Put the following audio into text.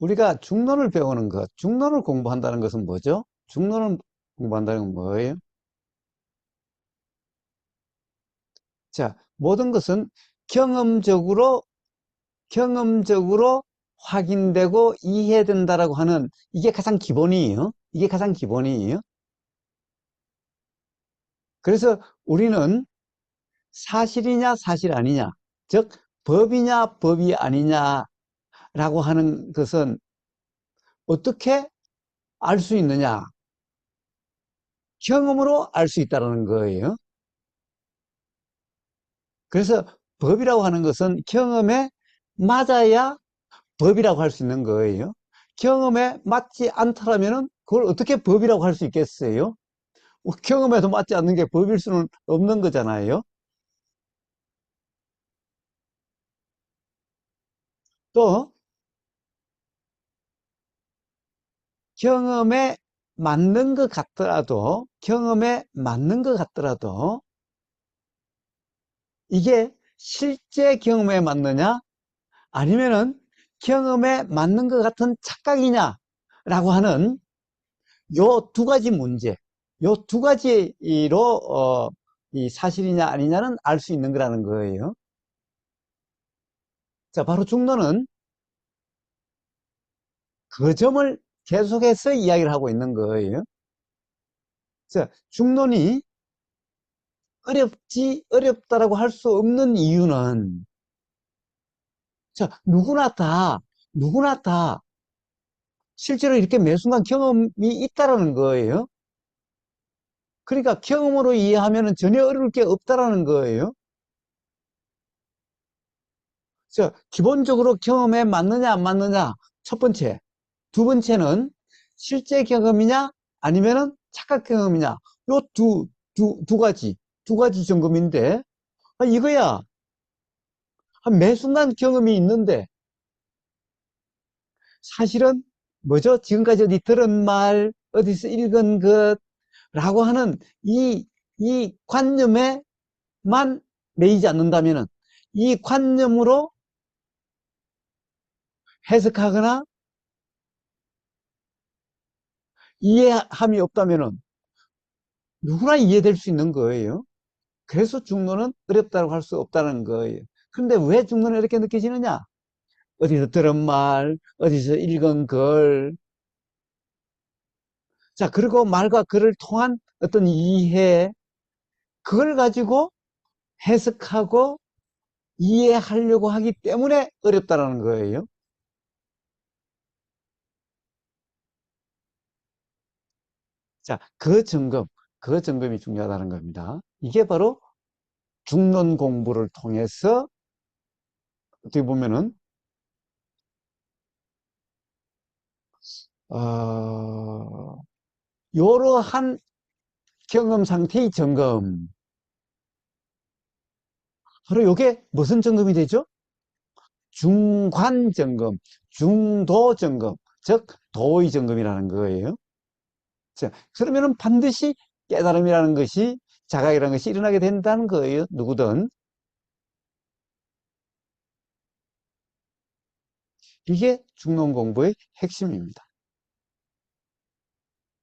우리가 중론을 배우는 것, 중론을 공부한다는 것은 뭐죠? 중론을 공부한다는 건 뭐예요? 자, 모든 것은 경험적으로, 경험적으로 확인되고 이해된다라고 하는 이게 가장 기본이에요. 이게 가장 기본이에요. 그래서 우리는 사실이냐 사실 아니냐 즉 법이냐 법이 아니냐 라고 하는 것은 어떻게 알 수 있느냐? 경험으로 알 수 있다는 거예요. 그래서 법이라고 하는 것은 경험에 맞아야 법이라고 할 수 있는 거예요. 경험에 맞지 않더라면 그걸 어떻게 법이라고 할 수 있겠어요? 뭐 경험에도 맞지 않는 게 법일 수는 없는 거잖아요. 또 경험에 맞는 것 같더라도 경험에 맞는 것 같더라도 이게 실제 경험에 맞느냐? 아니면은 경험에 맞는 것 같은 착각이냐? 라고 하는 요 두 가지 문제 요 두 가지로 어, 이 사실이냐 아니냐는 알 수 있는 거라는 거예요. 자 바로 중론은 그 점을 계속해서 이야기를 하고 있는 거예요. 자 중론이 어렵지 어렵다라고 할 수 없는 이유는 자 누구나 다 누구나 다 실제로 이렇게 매 순간 경험이 있다라는 거예요. 그러니까 경험으로 이해하면 전혀 어려울 게 없다라는 거예요. 자 기본적으로 경험에 맞느냐 안 맞느냐? 첫 번째 두 번째는 실제 경험이냐 아니면은 착각 경험이냐 요 두 두, 두 가지 두 가지 점검인데 아, 이거야 매 순간 경험이 있는데 사실은 뭐죠? 지금까지 어디 들은 말 어디서 읽은 것 라고 하는 이, 이 관념에만 매이지 않는다면 이 관념으로 해석하거나 이해함이 없다면 누구나 이해될 수 있는 거예요. 그래서 중론은 어렵다고 할 수 없다는 거예요. 그런데 왜 중론이 이렇게 느껴지느냐? 어디서 들은 말, 어디서 읽은 글. 자, 그리고 말과 글을 통한 어떤 이해, 그걸 가지고 해석하고 이해하려고 하기 때문에 어렵다는 거예요. 자, 그 점검, 그 점검이 중요하다는 겁니다. 이게 바로 중론 공부를 통해서 어떻게 보면은 어, 여러한 경험 상태의 점검 바로 이게 무슨 점검이 되죠? 중관 점검, 중도 점검, 즉 도의 점검이라는 거예요. 자, 그러면은 반드시 깨달음이라는 것이 자각이라는 것이 일어나게 된다는 거예요. 누구든. 이게 중론 공부의 핵심입니다.